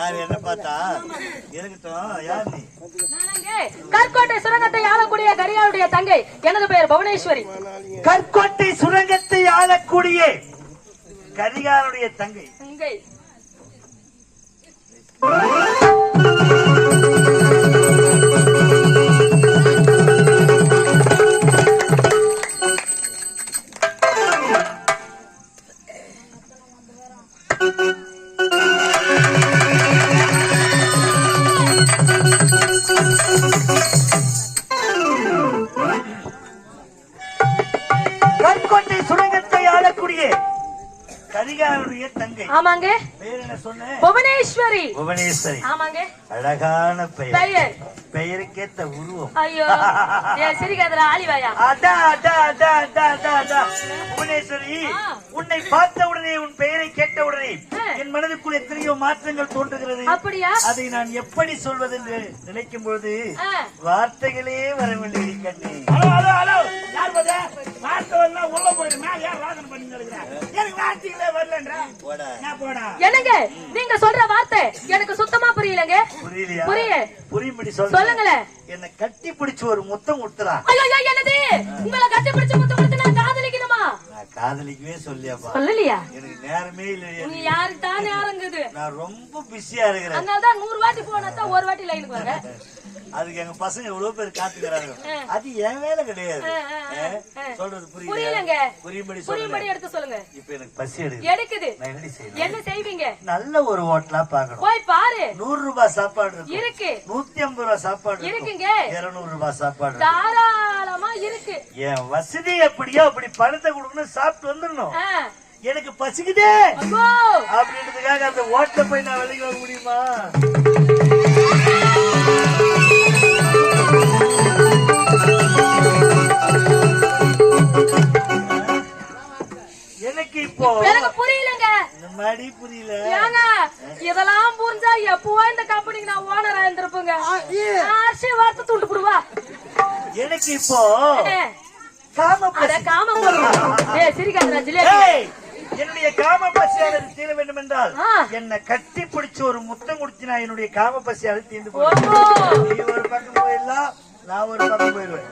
போறா இருக்கட்டும் யார் நீ? நானாங்க. கற்கோட்டை சுரங்கத்தை ஆளக்கூடிய கரிகாலுடைய தங்கை. எனது பெயர் புவனேஸ்வரி. கற்கோட்டை சுரங்கத்தை ஆளக்கூடிய கரிகாலுடைய தங்கை. தங்கை. கற்கோட்டை கரிகாலுடைய தங்கை. ஆமாங்க. பேர் என்ன சொன்ன? புவனேஸ்வரி. புவனேஸ்வரி. ஆமாங்க. அழகான பெயர். பெயர். பெயருக்கேத்த உருவம். ஐயோ. சிரிக்காதடா ஆலிவாயா அதா அதா அதா அதா அதா அதா. புவனேஸ்வரி. உன்னை பார்த்த உடனே உன் பெயரை கேட்ட உடனே. என் மனதுக்குள் எத்தனையோ மாற்றங்கள் தோன்றுகிறது. அப்படியா? அதை நான் எப்படி சொல்வது என்று நினைக்கும் பொழுது. வார்த்தைகளே வரவில்லை கண்ணே. Hello hello hello. யார் வார்த்தை என்னங்க? நீங்க சொல்ற வார்த்தை எனக்கு சுத்தமா புரியலங்க. புரிய. புரியும்படி சொல்ல சொல்லுங்களேன் என்னை கட்டி பிடிச்சு ஒரு முத்தம் கொடுத்துறா. ஐயோ என்னது? உங்களை கட்டி பிடிச்சு முத்து கொடுத்து நான் காதலிக்கணுமா? நான் காதலிக்கவே சொல்லியாப்பா. சொல்லலையா? எனக்கு நேரமே இல்லையா. நீ தான் நேரங்குது நான் ரொம்ப பிஸியா இருக்கிறேன். அதனாலதான் நூறு வாட்டி போனா தான் ஒரு வாட்டி லைனுக்கு வர அதுக்கு எங்க பசங்க எவ்வளவு பேர் காத்துக்கிறாங்க. அது என் வேலை கிடையாது. சொல்றது புரியல புரியலங்க. புரியும்படி புரியும்படி எடுத்து சொல்லுங்க. இப்ப எனக்கு பசி எடுக்குது. எடுக்குது. என்ன செய்வீங்க? நல்ல ஒரு ஹோட்டலா பாக்கணும் போய் பாரு. நூறு ரூபாய் சாப்பாடு இருக்கு. நூத்தி ஐம்பது ரூபாய் சாப்பாடு இருக்குங்க. இருநூறு ரூபாய் சாப்பாடு. தாராளமா இருக்கு. என் வசதி எப்படியோ அப்படி பணத்தை கொடுக்கணும் சாப்பிட்டு வந்துடணும். எனக்கு பசிக்குதே. அப்படின்றதுக்காக அந்த ஹோட்டல போய் நான் விலைக்கு வாங்க முடியுமா? இப்போ எனக்கு புரியலங்க. இந்த மாதிரி புரியல? ஏங்க இதெல்லாம் புரிஞ்சா எப்பவோ இந்த கம்பெனிக்கு நான் ஓனரா இருந்திருப்பேங்க ஆர்சி வார்த்தை துண்டு புடுவா. எனக்கு இப்போ என்னுடைய காம பசியானது தீர வேண்டும் என்றால். என்னை கட்டி பிடிச்சு ஒரு முத்தம் கொடுத்து நான் என்னுடைய காம பசியானது தீர்ந்து போய் ஒரு பக்கம் போயிடலாம் நான் ஒரு பக்கம் போயிடுவேன்.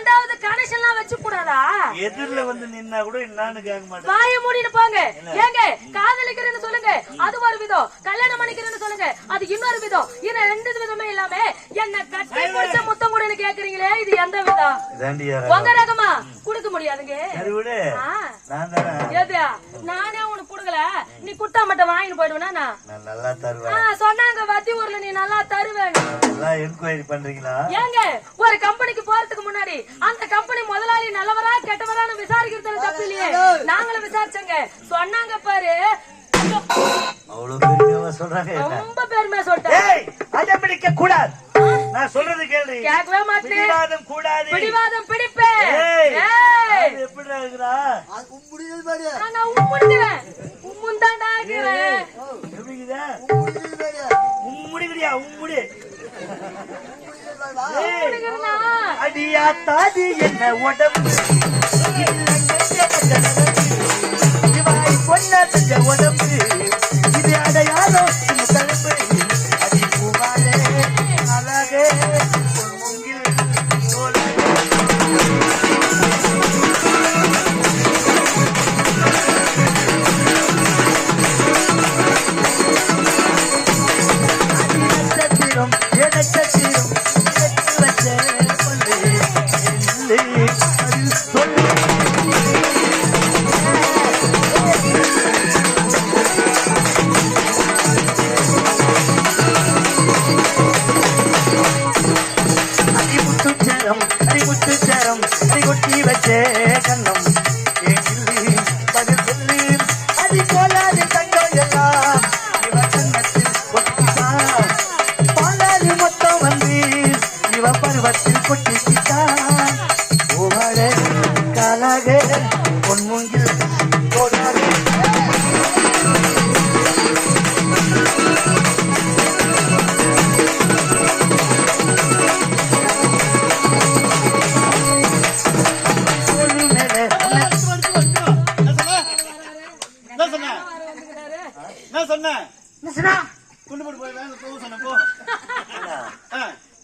ரெண்டாவது கனெக்ஷன்லாம் வச்சு கூடாதா எதிரில வந்து நின்னா கூட என்னான்னு கேட்க மாட்டேன். வாய மூடிட்டு போங்க. ஏங்க காதலிக்கிறேன்னு சொல்லுங்க. அது ஒரு விதம். கல்யாணம் பண்ணிக்கிறேன்னு சொல்லுங்க. அது இன்னொரு விதம். இது ரெண்டு விதமே இல்லாம என்ன கட்டி பிடிச்ச முத்தம் கூடன்னு கேக்குறீங்களே? இது எந்த விதம்? உங்க ரகமா? குடுக்க முடியாதுங்க. எது நானே உனக்கு குடுக்கல. நீ குட்டா மட்டும் வாங்கிட்டு போயிடுவேனா நல்லா தருவேன். சொன்னாங்க வத்தி ஊர்ல நீ நல்லா தருவேன் என்கொயரி பண்றீங்களா? ஏங்க ஒரு கம்பெனிக்கு போறதுக்கு முன்னாடி அந்த கம்பெனி முதலாளி நல்லவரா கெட்டவரான்னு விசாரிக்கிறது தப்பு இல்லையே. நாங்களும் விசாரிச்சோங்க. சொன்னாங்க பாரு? ரொம்ப பெருமையா சொல்லிட்டேன் கூடாது. நான் சொல்றது கேள்வி கேட்கவே மாட்டேன். பிடிவாதம் கூடாது. பிடிவாதம் பிடிப்பேன். இருக்கிறா? நான் உம்முடுக்கிறேன் உம்முந்தாண்டா ஆக்குறேன் எப்படி இருக்குதா? உம்முடிக்கிறியா உம்முடி? அடியா தாதி என்ன உடம்பு? பொண்ண உடம்பு.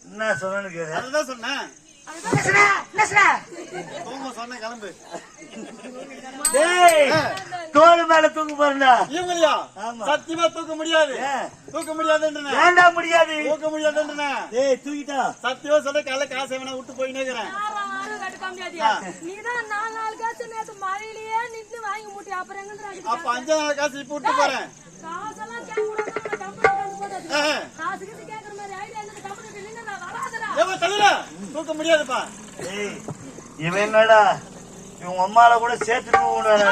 என்ன சொன்னு? கேளு அதுதான் சொன்னேன். தோல் மேல தூக்கு போறா இவங்களையா ஆமா. சத்தியமா தூக்க முடியாது? தூக்க முடியாதுன்றேன். ஏன்டா முடியாது? தூக்க முடியாதுன்றேன். டேய் தூக்கிட்டா. சத்தியமா சொல்ல காலைல காசை வேணா விட்டு கட்டுக்க முடியாதியா? நீதான் நாலு நாலு காசு நேத்து மழையிலேயே நின்னு வாங்கி மூட்டி அப்புறம் அப்ப அஞ்சா நாள் காசு இப்ப விட்டு போறேன். காசெல்லாம் தூக்க முடியாதுப்பா. டேய் இவன் என்னடா? இவங்க அம்மால கூட சேர்த்து தூக்குவாரா?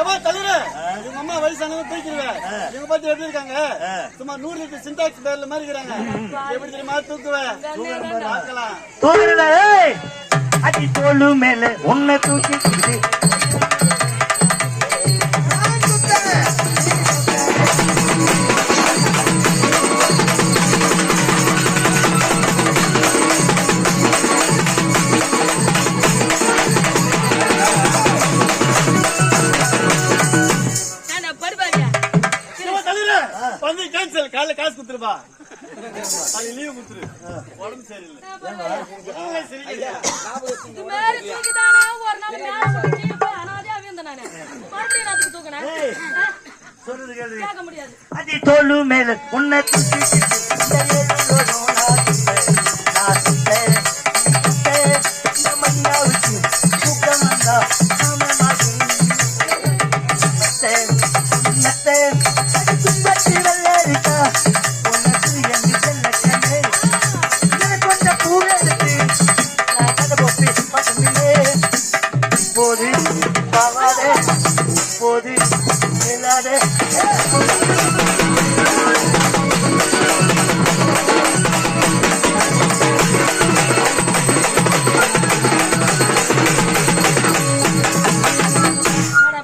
ஏமா தலையில இவங்க அம்மா வயசானவங்க தூக்கிடுவேன் இவங்க பத்தி எப்படி இருக்காங்க? சும்மா நூறு லிட்டர் சிண்டாக்ஸ் பேர்ல மாதிரி இருக்கிறாங்க. எப்படி தெரியுமா? தூக்குவேன் பார்க்கலாம். தூக்குறா ஏய் அடி தோலு மேல உன்னை தூக்கிட்டு வந்து கேன்சல் காலைல காசு குத்துருப்பா அது லீவு குத்துரு உடம்பு சரியில்லை. இது it.